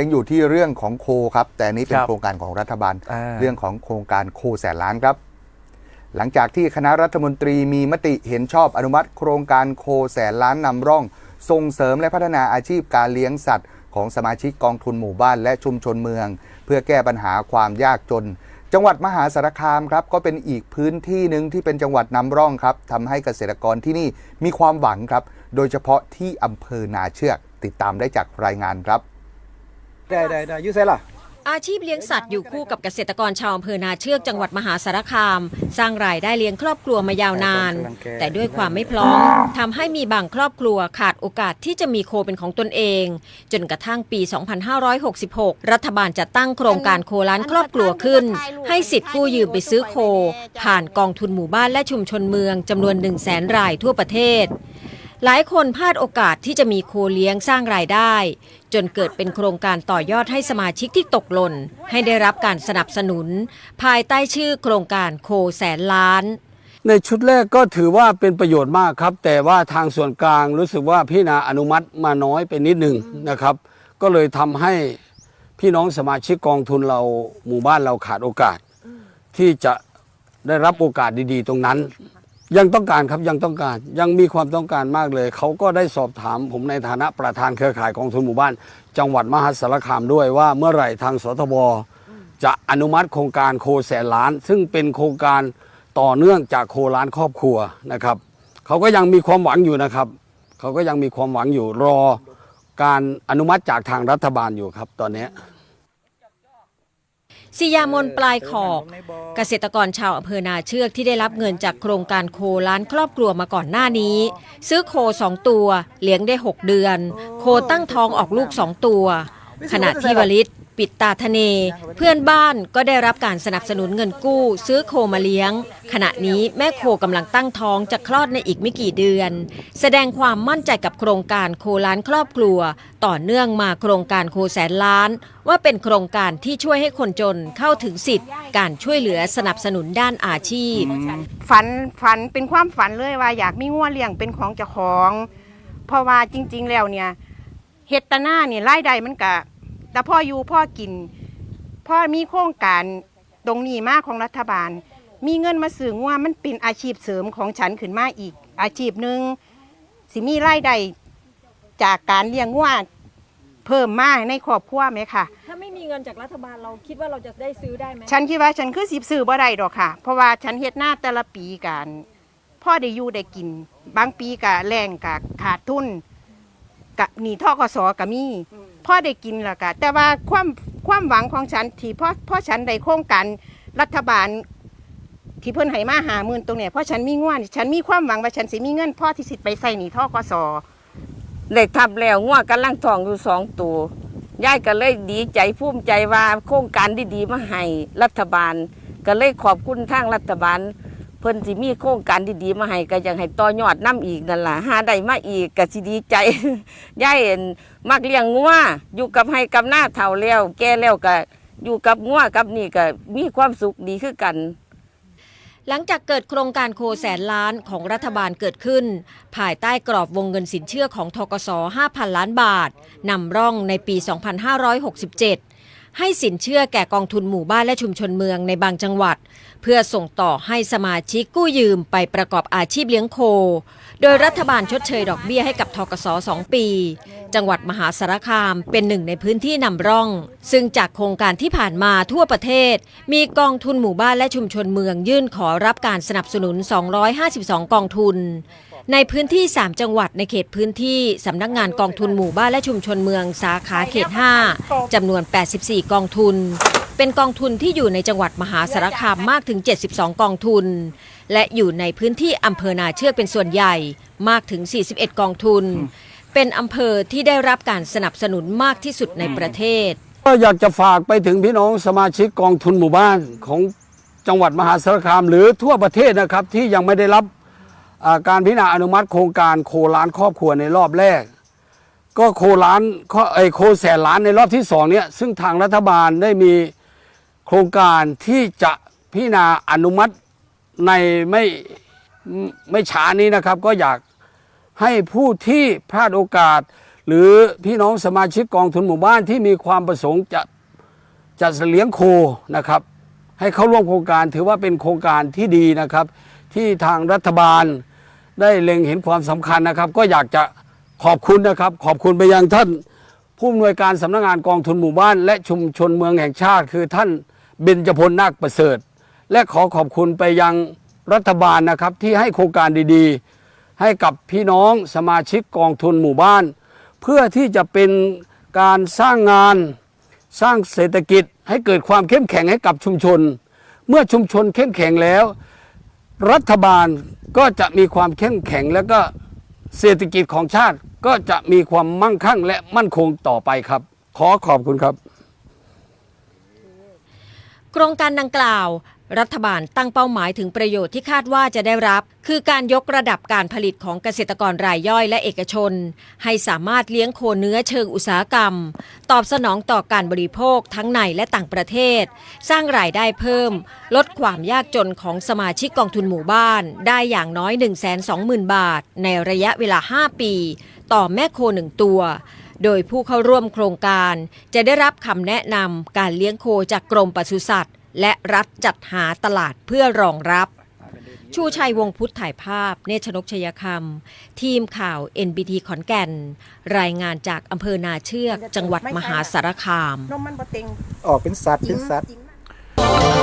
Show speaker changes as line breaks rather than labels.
ยังอยู่ที่เรื่องของโคครับ แต่อันนี้เป็น
ครับ
โครงการของรัฐบาล
อ่า
เรื่องของโครงการโคแสนล้านครับ หลังจากที่คณะรัฐมนตรีมีมติเห็นชอบอนุมัติ โครงการโคแสนล้านนำร่อง ส่งเสริมและพัฒนาอาชีพการเลี้ยงสัตว์ ของสมาชิกกองทุนหมู่บ้านและชุมชนเมือง เพื่อแก้ปัญหาความยากจน จังหวัดมหาสารคามครับ ก็เป็นอีกพื้นที่หนึ่งที่เป็นจังหวัดนำร่องครับทำให้เกษตรกรที่นี่มีความหวังครับ โดยเฉพาะที่อำเภอนาเชือกติดตามได้จากรายงานครับ
ได้ได้ได้อยูไซล่ะ
อาชีพเลี้ยงสัตว์อยู่คู่กับเกษตรกรชาวอำเภอนาเชือกจังหวัดมหาสารคาม สร้างรายได้เลี้ยงครอบครัวมายาวนาน แต่ด้วยความไม่พร้อมทำให้มีบางครอบครัวขาดโอกาสที่จะมีโคเป็นของตนเอง จนกระทั่งปี 2566 รัฐบาลจะตั้งโครงการโคล้านครอบครัวขึ้น ให้สิทธิ์กู้ยืมไปซื้อโค ผ่านกองทุนหมู่บ้านและชุมชนเมืองจำนวน 1 0 0 0 0แสนรายทั่วประเทศ หลายคนพลาดโอกาสที่จะมีโคเลี้ยงสร้างรายได้ จนเกิดเป็นโครงการต่อยอดให้สมาชิกที่ตกหล่น ให้ได้รับการสนับสนุน ภายใต้ชื่อโครงการโคแสนล้าน
ในชุดแรกก็ถือว่าเป็นประโยชน์มากครับ แต่ว่าทางส่วนกลางรู้สึกว่าพี่นาอนุมัติมาน้อยไปนิดหนึ่งนะครับ ก็เลยทำให้พี่น้องสมาชิกกองทุนเราหมู่บ้านเราขาดโอกาส ที่จะได้รับโอกาสดีๆ ตรงนั้น ยังต้องการครับยังต้องการยังมีความต้องการมากเลย เขาก็ได้สอบถามผมในฐานะประธานเครือข่ายกองทุนหมู่บ้าน จังหวัดมหาสารคามด้วยว่าเมื่อไหร่ทางสทบจะอนุมัติโครงการโคแสนล้าน ซึ่งเป็นโครงการต่อเนื่องจากโคล้านครอบครัวนะครับ เขาก็ยังมีความหวังอยู่นะครับ เขาก็ยังมีความหวังอยู่รอการอนุมัติจากทางรัฐบาลอยู่ครับตอนนี้
สิยามนปลายขอกเกษตรกรชาวอำเภอนาเชือกที่ได้รับเงินจากโครงการโคล้านครอบครัวมาก่อนหน้านี้ ซื้อโคสองตัว เลี้ยงได้ 6 เดือน โคตั้งท้องออกลูกสองตัว ขณะที่วลิตปิดตาทะเน เพื่อนบ้านก็ได้รับการสนับสนุนเงินกู้ ซื้อโคมาเลี้ยง ขณะนี้แม่โคกำลังตั้งท้องจะคลอดในอีกไม่กี่เดือน แสดงความมั่นใจกับโครงการโคล้านครอบครัว ต่อเนื่องมาโครงการโคแสนล้าน ว่าเป็นโครงการที่ช่วยให้คนจนเข้าถึงสิทธิ์ การช่วยเหลือสนับสนุนด้านอาชีพ
ฝันฝันเป็นความฝันเลยว่าอยากมีงัวเลี้ยงเป็นของเจ้าของ เพราะว่าจริง ๆ แล้วเนี่ยเฮ็ดแตหน้าเนี่ยรายได้มันกะ แต่พ่ออยู่พ่อกิน พ่อมีโครงการตรงนี้มาของรัฐบาล มีเงินมาซื้องัวมันเป็นอาชีพเสริมของฉันขึ้นมาอีก อาชีพหนึ่งสิมีรายได้จากการเลี้ยงงัวเพิ่มมาในครอบครัวไหมค่ะ
ถ้าไม่มีเงินจากรัฐบาลเราคิดว่าเราจะได้ซื้อได้ไหม
ฉันคิดว่าฉันคือสิบซื้อบ่ได้ดอกค่ะ เพราะว่าฉันเฮ็ดหน้าแต่ละปีกันพ่อได้อยู่ได้กิน บางปีกะแรงกะขาดทุน กะหนีท่อกสกะมีพ่อได้กินและกะแต่ว่าความความหวังของฉันที่พ่อพ่อฉันได้โครงการรัฐบาล ที่เพิ่นให้มาหาหมื่นตรงเนี้ยเพราะฉันมีง่วนฉันมีความหวังว่าฉันสิมีเงินพ่อที่สิไปใส่หนีท่อกส
ได้ทับแล้วงัวกำลังท้องอยู่สองตัวยายก็เลยดีใจภูมิใจว่าโครงการดีๆมาให้รัฐบาล ก็เลยขอบคุณทางรัฐบาล เพิ่นสิมีโครงการดีๆมาให้ก็ยังให้ต่อยอดน้ำอีกนั่นล่ะหาได้มาอีกก็สิดีใจยายเห็นมักเลี้ยงงัวอยู่กับให้กับหน้าเฒ่าแล้ว แก่แล้วก็อยู่กับงัวกับนี่ก็มีความสุขดีคือกัน
หลังจากเกิดโครงการโคแสนล้านของรัฐบาลเกิดขึ้น ภายใต้กรอบวงเงินสินเชื่อของทกส5,000 ล้านบาท นำร่องในปี 2567 ให้สินเชื่อแก่กองทุนหมู่บ้านและชุมชนเมืองในบางจังหวัด เพื่อส่งต่อให้สมาชิกกู้ยืมไปประกอบอาชีพเลี้ยงโค โดยรัฐบาลชดเชยดอกเบี้ยให้กับทกส2ปี จังหวัดมหาสารคามเป็นหนึ่งในพื้นที่นำร่อง ซึ่งจากโครงการที่ผ่านมาทั่วประเทศ มีกองทุนหมู่บ้านและชุมชนเมืองยื่นขอรับการสนับสนุน 252 กองทุน ในพื้นที่ 3 จังหวัดในเขตพื้นที่สำนักงานกองทุนหมู่บ้านและชุมชนเมืองสาขาเขต 5จำนวน 84 กองทุน เป็นกองทุนที่อยู่ในจังหวัดมหาสารคามมากถึง 72 กองทุน และอยู่ในพื้นที่อำเภอนาเชือกเป็นส่วนใหญ่มากถึง 41 กองทุน เป็นอำเภอที่ได้รับการสนับสนุนมากที่สุดในประเทศ
ก็อยากจะฝากไปถึงพี่น้องสมาชิกกองทุนหมู่บ้านของจังหวัดมหาสารคามหรือทั่วประเทศนะครับที่ยังไม่ได้รับ การพิจารณาอนุมัติโครงการโคล้านครอบครัวในรอบแรก ก็โคล้านไอโคแสนล้านในรอบที่สองเนี่ยซึ่งทางรัฐบาลได้มีโครงการที่จะพิจารณาอนุมัติในไม่ไม่ช้านี้นะครับ ก็อยากให้ผู้ที่พลาดโอกาส หรือพี่น้องสมาชิกกองทุนหมู่บ้านที่มีความประสงค์จะจะเลี้ยงโคนะครับ ให้เข้าร่วมโครงการถือว่าเป็นโครงการที่ดีนะครับ ที่ทางรัฐบาล ได้เล็งเห็นความสำคัญนะครับ ก็อยากจะขอบคุณนะครับ ขอบคุณไปยังท่านผู้อำนวยการสำนักงานกองทุนหมู่บ้าน และชุมชนเมืองแห่งชาติ คือท่านเบญจพลนาคประเสริฐ และขอขอบคุณไปยังรัฐบาลนะครับที่ให้โครงการดีๆ ให้กับพี่น้องสมาชิกกองทุนหมู่บ้าน เพื่อที่จะเป็นการสร้างงานสร้างเศรษฐกิจให้เกิดความเข้มแข็งให้กับชุมชน เมื่อชุมชนเข้มแข็งแล้ว รัฐบาล ก็จะมีความเข้มแข็งแล้วก็เศรษฐกิจของชาติก็จะมีความมั่งคั่งและมั่นคงต่อไปครับ ขอขอบคุณครับ
โครงการดังกล่าว รัฐบาลตั้งเป้าหมายถึงประโยชน์ที่คาดว่าจะได้รับ คือการยกระดับการผลิตของเกษตรกรรายย่อยและเอกชน ให้สามารถเลี้ยงโคเนื้อเชิงอุตสาหกรรม ตอบสนองต่อการบริโภคทั้งในและต่างประเทศ สร้างรายได้เพิ่ม ลดความยากจนของสมาชิกกองทุนหมู่บ้าน ได้อย่างน้อย 120,000 บาท ในระยะเวลา 5 ปี ต่อแม่โคหนึ่งตัวโดยผู้เข้าร่วมโครงการจะได้รับคำแนะนำการเลี้ยงโคจากกรมปศุสัตว์ และรัฐจัดหาตลาดเพื่อรองรับ ชูชัยวงพุทธถ่ายภาพ เนชนกชยคำ ทีมข่าว NBT ขอนแก่น รายงานจากอำเภอนาเชือก จังหวัดมหาสารคาม
นมมันบ่เต็ง
ออกเป็นสัตว์เป็นสัตว์
จริงมาก